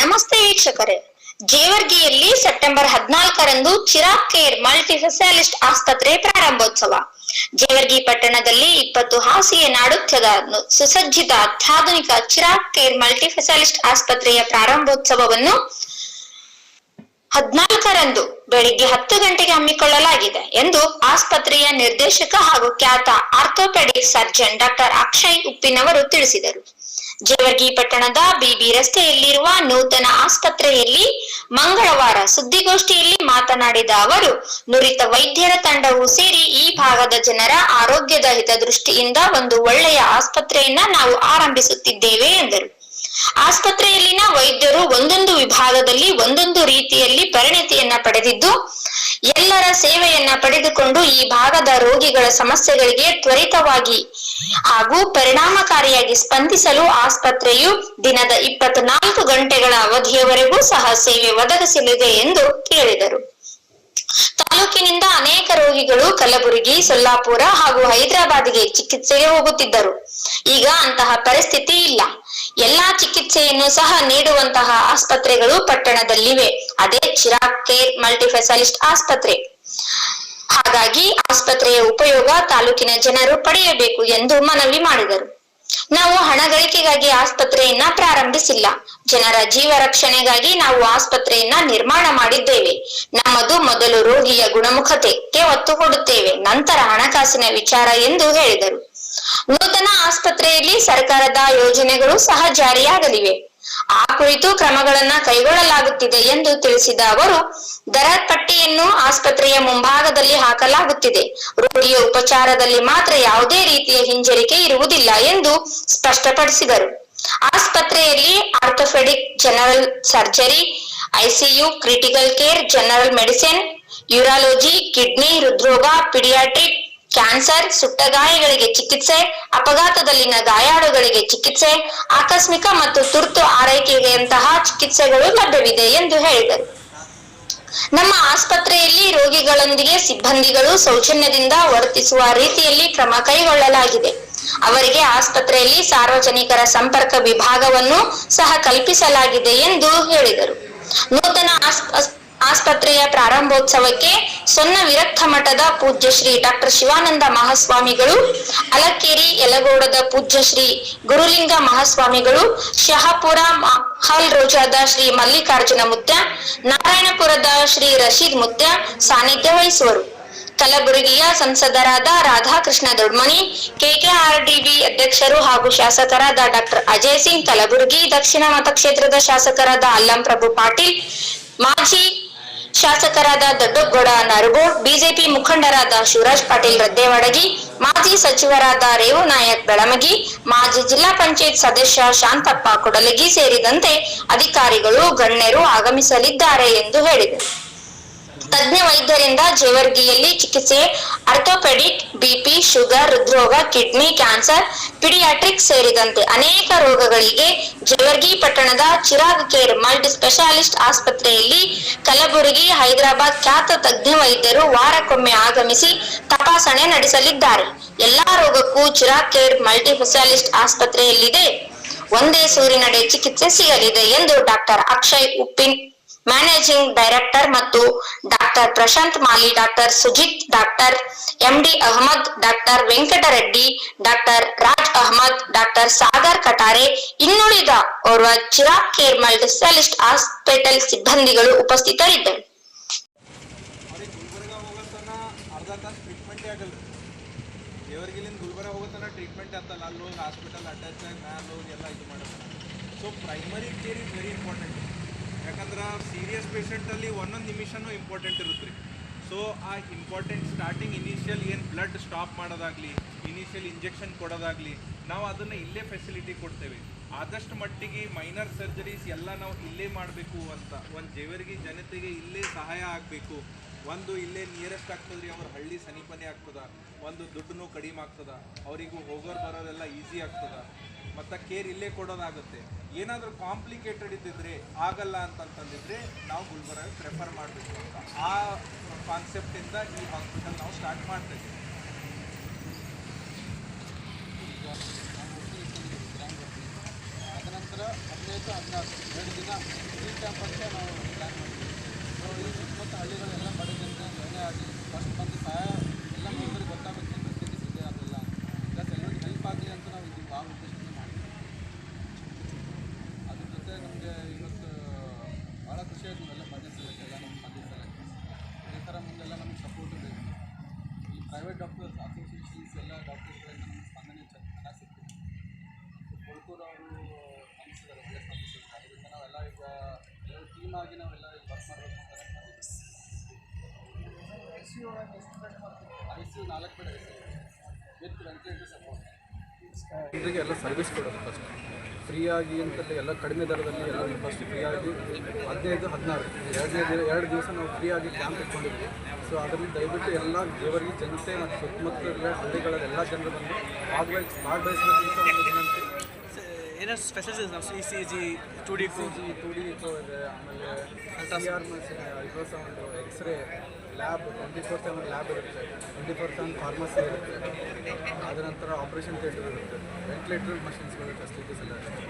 ನಮಸ್ತೆ ವೀಕ್ಷಕರೇ. ಜೇವರ್ಗಿಯಲ್ಲಿ ಸೆಪ್ಟೆಂಬರ್ ಹದಿನಾಲ್ಕರಂದು ಚಿರಾಗ್ ಕೇರ್ ಮಲ್ಟಿ ಸ್ಪೆಷಾಲಿಸ್ಟ್ ಆಸ್ಪತ್ರೆ ಪ್ರಾರಂಭೋತ್ಸವ. ಜೇವರ್ಗಿ ಪಟ್ಟಣದಲ್ಲಿ ಇಪ್ಪತ್ತು ಹಾಸಿಗೆ ನಾಡುತ್ಯದ ಸುಸಜ್ಜಿತ ಅತ್ಯಾಧುನಿಕ ಚಿರಾಗ್ ಕೇರ್ ಮಲ್ಟಿ ಸ್ಪೆಷಾಲಿಸ್ಟ್ ಆಸ್ಪತ್ರೆಯ ಪ್ರಾರಂಭೋತ್ಸವವನ್ನು ಹದಿನಾಲ್ಕರಂದು ಬೆಳಿಗ್ಗೆ ಹತ್ತು ಗಂಟೆಗೆ ಹಮ್ಮಿಕೊಳ್ಳಲಾಗಿದೆ ಎಂದು ಆಸ್ಪತ್ರೆಯ ನಿರ್ದೇಶಕ ಹಾಗೂ ಖ್ಯಾತ ಆರ್ಥೋಪೆಡಿಕ್ ಸರ್ಜನ್ ಡಾಕ್ಟರ್ ಅಕ್ಷಯ್ ಉಪ್ಪಿನವರು ತಿಳಿಸಿದರು. ಜೇವರ್ಗಿ ಪಟ್ಟಣದ ಬಿಬಿ ರಸ್ತೆಯಲ್ಲಿರುವ ನೂತನ ಆಸ್ಪತ್ರೆಯಲ್ಲಿ ಮಂಗಳವಾರ ಸುದ್ದಿಗೋಷ್ಠಿಯಲ್ಲಿ ಮಾತನಾಡಿದ ಅವರು, ನುರಿತ ವೈದ್ಯರ ತಂಡವು ಸೇರಿ ಈ ಭಾಗದ ಜನರ ಆರೋಗ್ಯದ ಹಿತದೃಷ್ಟಿಯಿಂದ ಒಂದು ಒಳ್ಳೆಯ ಆಸ್ಪತ್ರೆಯನ್ನ ನಾವು ಆರಂಭಿಸುತ್ತಿದ್ದೇವೆ ಎಂದರು. ಆಸ್ಪತ್ರೆಯಲ್ಲಿನ ವೈದ್ಯರು ಒಂದೊಂದು ವಿಭಾಗದಲ್ಲಿ ಒಂದೊಂದು ರೀತಿಯಲ್ಲಿ ಪರಿಣತಿಯನ್ನ ಪಡೆದಿದ್ದು, ಎಲ್ಲರ ಸೇವೆಯನ್ನ ಪಡೆದುಕೊಂಡು ಈ ಭಾಗದ ರೋಗಿಗಳ ಸಮಸ್ಯೆಗಳಿಗೆ ತ್ವರಿತವಾಗಿ ಹಾಗೂ ಪರಿಣಾಮಕಾರಿಯಾಗಿ ಸ್ಪಂದಿಸಲು ಆಸ್ಪತ್ರೆಯು ದಿನದ ಇಪ್ಪತ್ನಾಲ್ಕು ಗಂಟೆಗಳ ಅವಧಿಯವರೆಗೂ ಸಹ ಸೇವೆ ಒದಗಿಸಲಿದೆ ಎಂದು ಹೇಳಿದರು ತಾಲೂಕಿನಿಂದ ಅನೇಕ ರೋಗಿಗಳು ಕಲಬುರಗಿ, ಸೊಲ್ಲಾಪುರ ಹಾಗೂ ಹೈದರಾಬಾದ್ಗೆ ಚಿಕಿತ್ಸೆಗೆ ಹೋಗುತ್ತಿದ್ದರು. ಈಗ ಅಂತಹ ಪರಿಸ್ಥಿತಿ ಇಲ್ಲ. ಎಲ್ಲಾ ಚಿಕಿತ್ಸೆಯನ್ನು ಸಹ ನೀಡುವಂತಹ ಆಸ್ಪತ್ರೆಗಳು ಪಟ್ಟಣದಲ್ಲಿವೆ. ಅದೇ ಚಿರಾಗ್ ಕೇರ್ ಮಲ್ಟಿಫೆಸಾಲಿಸ್ಟ್ ಆಸ್ಪತ್ರೆ. ಹಾಗಾಗಿ ಆಸ್ಪತ್ರೆಯ ಉಪಯೋಗ ತಾಲೂಕಿನ ಜನರು ಪಡೆಯಬೇಕು ಎಂದು ಮನವಿ ಮಾಡಿದರು. ನಾವು ಹಣ ಗಳಿಕೆಗಾಗಿ ಆಸ್ಪತ್ರೆಯನ್ನ ಪ್ರಾರಂಭಿಸಿಲ್ಲ. ಜನರ ಜೀವ ರಕ್ಷಣೆಗಾಗಿ ನಾವು ಆಸ್ಪತ್ರೆಯನ್ನ ನಿರ್ಮಾಣ ಮಾಡಿದ್ದೇವೆ. ನಮ್ಮದು ಮೊದಲು ರೋಗಿಯ ಗುಣಮುಖತೆಗೆ ಒತ್ತು ಕೊಡುತ್ತೇವೆ. ನಂತರ ಹಣಕಾಸಿನ ವಿಚಾರ ಎಂದು ಹೇಳಿದರು. ನೂತನ ಆಸ್ಪತ್ರೆಯಲ್ಲಿ ಸರ್ಕಾರದ ಯೋಜನೆಗಳು ಸಹ ಜಾರಿಯಾಗಲಿವೆ. ಆ ಕುರಿತು ಕ್ರಮಗಳನ್ನ ಕೈಗೊಳ್ಳಲಾಗುತ್ತಿದೆ ಎಂದು ತಿಳಿಸಿದ ಅವರು, ದರ ಪಟ್ಟಿಯನ್ನು ಆಸ್ಪತ್ರೆಯ ಮುಂಭಾಗದಲ್ಲಿ ಹಾಕಲಾಗುತ್ತಿದೆ. ರೋಗಿಯ ಉಪಚಾರದಲ್ಲಿ ಮಾತ್ರ ಯಾವುದೇ ರೀತಿಯ ಹಿಂಜರಿಕೆ ಇರುವುದಿಲ್ಲ ಎಂದು ಸ್ಪಷ್ಟಪಡಿಸಿದರು. ಆಸ್ಪತ್ರೆಯಲ್ಲಿ orthopaedic general surgery, ICU, critical care, general medicine, urology, kidney, ಹೃದ್ರೋಗ, ಪಿಡಿಯಾಟ್ರಿಕ್ ಕ್ಯಾನ್ಸರ್ ಸುಟ್ಟ ಗಾಯಗಳಿಗೆ ಚಿಕಿತ್ಸೆ, ಅಪಘಾತದಲ್ಲಿನ ಗಾಯಾಳುಗಳಿಗೆ ಚಿಕಿತ್ಸೆ, ಆಕಸ್ಮಿಕ ಮತ್ತು ತುರ್ತು ಆರೈಕೆಯಂತಹ ಚಿಕಿತ್ಸೆಗಳು ಲಭ್ಯವಿದೆ ಎಂದು ಹೇಳಿದರು. ನಮ್ಮ ಆಸ್ಪತ್ರೆಯಲ್ಲಿ ರೋಗಿಗಳೊಂದಿಗೆ ಸಿಬ್ಬಂದಿಗಳು ಸೌಜನ್ಯದಿಂದ ವರ್ತಿಸುವ ರೀತಿಯಲ್ಲಿ ಕ್ರಮ ಕೈಗೊಳ್ಳಲಾಗಿದೆ. ಅವರಿಗೆ ಆಸ್ಪತ್ರೆಯಲ್ಲಿ ಸಾರ್ವಜನಿಕರ ಸಂಪರ್ಕ ವಿಭಾಗವನ್ನು ಸಹ ಕಲ್ಪಿಸಲಾಗಿದೆ ಎಂದು ಹೇಳಿದರು. ನೂತನ ಆಸ್- ಆಸ್- ಆಸ್ಪತ್ರೆಯ ಪ್ರಾರಂಭೋತ್ಸವಕ್ಕೆ ಸೊನ್ನ ವಿರಕ್ತ ಮಠದ ಪೂಜ್ಯ ಶ್ರೀ ಡಾಕ್ಟರ್ ಶಿವಾನಂದ ಮಹಾಸ್ವಾಮಿಗಳು, ಅಲಕೇರಿ ಯಲಗೋಡದ ಪೂಜ್ಯ ಶ್ರೀ ಗುರುಲಿಂಗ ಮಹಾಸ್ವಾಮಿಗಳು, ಶಹಾಪುರ ಮಹಲ್ ರೋಜಾದ ಶ್ರೀ ಮಲ್ಲಿಕಾರ್ಜುನ ಮುತ್ಯ, ನಾರಾಯಣಪುರದ ಶ್ರೀ ರಶೀದ್ ಮುತ್ಯ ಸಾನ್ನಿಧ್ಯ ವಹಿಸುವರು. ಕಲಬುರಗಿಯ ಸಂಸದರಾದ ರಾಧಾಕೃಷ್ಣ ದೊಡ್ಮನಿ ಕೆಕೆಆರ್ಡಿಬಿ ಅಧ್ಯಕ್ಷರು ಹಾಗೂ ಶಾಸಕರಾದ ಡಾಕ್ಟರ್ ಅಜಯ್ ಸಿಂಗ್, ಕಲಬುರಗಿ ದಕ್ಷಿಣ ಮತಕ್ಷೇತ್ರದ ಶಾಸಕರಾದ ಅಲ್ಲಂ ಪ್ರಭು ಪಾಟೀಲ್, ಮಾಜಿ ಶಾಸಕರಾದ ದೊಡ್ಡಗೌಡ ನರಗೋಡ್, ಬಿಜೆಪಿ ಮುಖಂಡರಾದ ಶಿವರಾಜ್ ಪಾಟೀಲ್ ರದ್ದೇವಡಗಿ, ಮಾಜಿ ಸಚಿವರಾದ ರೇವು ನಾಯಕ್ ಬೆಳಮಗಿ, ಮಾಜಿ ಜಿಲ್ಲಾ ಪಂಚಾಯತ್ ಸದಸ್ಯ ಶಾಂತಪ್ಪ ಕೊಡಲಗಿ ಸೇರಿದಂತೆ ಅಧಿಕಾರಿಗಳು ಗಣ್ಯರು ಆಗಮಿಸಲಿದ್ದಾರೆ ಎಂದು ಹೇಳಿದರು. ತಜ್ಞ ವೈದ್ಯರಿಂದ ಜೇವರ್ಗಿಯಲ್ಲಿ ಚಿಕಿತ್ಸೆ, ಆರ್ಥೋಪೆಡಿಕ್, ಬಿಪಿ, ಶುಗರ್, ಹೃದ್ರೋಗ, ಕಿಡ್ನಿ, ಕ್ಯಾನ್ಸರ್, ಪಿಡಿಯಾಟ್ರಿಕ್ ಸೇರಿದಂತೆ ಅನೇಕ ರೋಗಗಳಿಗೆ ಜೇವರ್ಗಿ ಪಟ್ಟಣದ ಚಿರಾಗ್ ಕೇರ್ ಮಲ್ಟಿ ಸ್ಪೆಷಾಲಿಸ್ಟ್ ಆಸ್ಪತ್ರೆಯಲ್ಲಿ ಕಲಬುರಗಿ, ಹೈದರಾಬಾದ್ ಖ್ಯಾತ ತಜ್ಞ ವೈದ್ಯರು ವಾರಕ್ಕೊಮ್ಮೆ ಆಗಮಿಸಿ ತಪಾಸಣೆ ನಡೆಸಲಿದ್ದಾರೆ. ಎಲ್ಲಾ ರೋಗಕ್ಕೂ ಚಿರಾಗ್ ಕೇರ್ ಮಲ್ಟಿ ಸ್ಪೆಷಾಲಿಸ್ಟ್ ಆಸ್ಪತ್ರೆಯಲ್ಲಿದೆ. ಒಂದೇ ಸೂರಿನಡೆ ಚಿಕಿತ್ಸೆ ಸಿಗಲಿದೆ ಎಂದು doctor Akshay Uppin managing director ಮತ್ತು doctor Prashant Mali doctor Sujith doctor MD Ahmed doctor Venkatareddy doctor Raj Ahmed doctor Sagar Katare ಇನ್ನುಳಿದ ಓರ್ವ Chirag care multi specialist hospital ಸಿಬ್ಬಂದಿಗಳು ಉಪಸ್ಥಿತರಿದ್ದರು. So primary care is very important ಯಾಕಂದ್ರೆ serious ಪೇಷಂಟಲ್ಲಿ ಒಂದೊಂದು ನಿಮಿಷನೂ important ಇರುತ್ತೆ ರೀ ಸೊ ಆ ಇಂಪಾರ್ಟೆಂಟ್ ಸ್ಟಾರ್ಟಿಂಗ್ ಇನಿಷಿಯಲ್ ಏನು ಬ್ಲಡ್ ಸ್ಟಾಪ್ ಮಾಡೋದಾಗಲಿ ಇನಿಷಿಯಲ್ ಇಂಜೆಕ್ಷನ್ ಕೊಡೋದಾಗಲಿ, ನಾವು ಅದನ್ನು ಇಲ್ಲೇ ಫೆಸಿಲಿಟಿ ಕೊಡ್ತೇವೆ. ಆದಷ್ಟು ಮಟ್ಟಿಗೆ ಮೈನರ್ ಸರ್ಜರೀಸ್ ಎಲ್ಲ ನಾವು ಇಲ್ಲೇ ಮಾಡಬೇಕು ಅಂತ, ಒಂದು ಜೇವರಿಗೆ ಜನತೆಗೆ ಇಲ್ಲೇ ಸಹಾಯ ಆಗಬೇಕು. ಒಂದು ಇಲ್ಲೇ ನಿಯರೆಸ್ಟ್ ಆಗ್ತದೆ ರೀ ಅವ್ರ ಹಳ್ಳಿ ಸನಿಪನೆ ಆಗ್ತದ, ಒಂದು ದುಡ್ಡು ಕಡಿಮೆ ಆಗ್ತದ, ಅವರಿಗೂ ಹೋಗೋರು ಬರೋರೆಲ್ಲ ಈಸಿ ಆಗ್ತದ. ಮತ್ತು ಕೇರ್ ಇಲ್ಲೇ ಕೊಡೋದಾಗುತ್ತೆ. ಏನಾದರೂ ಕಾಂಪ್ಲಿಕೇಟೆಡ್ ಇದ್ದಿದ್ರೆ ಆಗಲ್ಲ ಅಂತಂತಂದಿದ್ರೆ ನಾವು ಗುಲ್ಬರ್ಗ ಪ್ರೆಫರ್ ಮಾಡಬೇಕು ಅಂತ. ಆ ಕಾನ್ಸೆಪ್ಟಿಂದ ಈ ಹಾಸ್ಪಿಟಲ್ ನಾವು ಸ್ಟಾರ್ಟ್ ಮಾಡ್ತಾ ಇದ್ದೀವಿ. ಅದನಂತರ ಹದಿನೈದು ಹದಿನಾರು, ಎರಡು ದಿನ ಈ ಕ್ಯಾಂಪ್ ಅಂತ ನಾವು ಪ್ಲ್ಯಾನ್ ಮಾಡ್ತೀವಿ. ಸೊ ಈ ಹಳ್ಳಿಗಳೆಲ್ಲ ಟೀಮ್ ಆಗಿ ನಾವೆಲ್ಲ ವರ್ಕ್ ಮಾಡಬೇಕು ಅಂತ ಐ ಸಿ ಯು ನಾಲ್ಕು ಬೇಡ I C with ventilator support ಜನರಿಗೆ ಎಲ್ಲ ಸರ್ವಿಸ್ ಕೊಡೋದು ಫಸ್ಟ್ ಫ್ರೀಯಾಗಿ ಅಂತಲ್ಲಿ ಎಲ್ಲ ಕಡಿಮೆ ದರದಲ್ಲಿ ಎಲ್ಲ ಫಸ್ಟ್ ಫ್ರೀಯಾಗಿ ಹದಿನೈದು ಹದಿನಾರು. ಎರಡನೇ ದಿನ ಎರಡು ದಿವಸ ನಾವು ಫ್ರೀಯಾಗಿ ಕ್ಯಾಂಪ್ ಇಟ್ಕೊಂಡಿದ್ವಿ. ಸೊ ಅದರಲ್ಲಿ ದಯವಿಟ್ಟು ಎಲ್ಲ ದೇವರಿಗೆ ಜನತೆ ಮತ್ತು ಸುತ್ತಮುತ್ತಲ ಹಳ್ಳಿಗಳ ಎಲ್ಲ ಜನರು ಬಂದು ಭಾಗವಹಿಸಿ ಭಾಗವಹಿಸಬೇಕಂತ ಒಂದು ವಿನಂತಿ ಏನೇನು ಫೆಸಿಲಿಟೀಸ್ ನಾವು C C G two D C G two D echo ಇದೆ ಆಮೇಲೆ C arm machine ultrasound x ray lab twenty four seven lab ಇರುತ್ತೆ. ಟ್ವೆಂಟಿ ಫೋರ್ ಸೆವೆನ್ ಫಾರ್ಮಸಿ ಇರುತ್ತೆ. ಅದರ ನಂತರ ಆಪರೇಷನ್ ಥಿಯೇಟರ್ ಇರುತ್ತೆ. ವೆಂಟಿಲೇಟರ್ ಮಷಿನ್ಸ್ಗಳು ಫೆಸಿಲಿಟೀಸ್ ಎಲ್ಲ ಇರುತ್ತೆ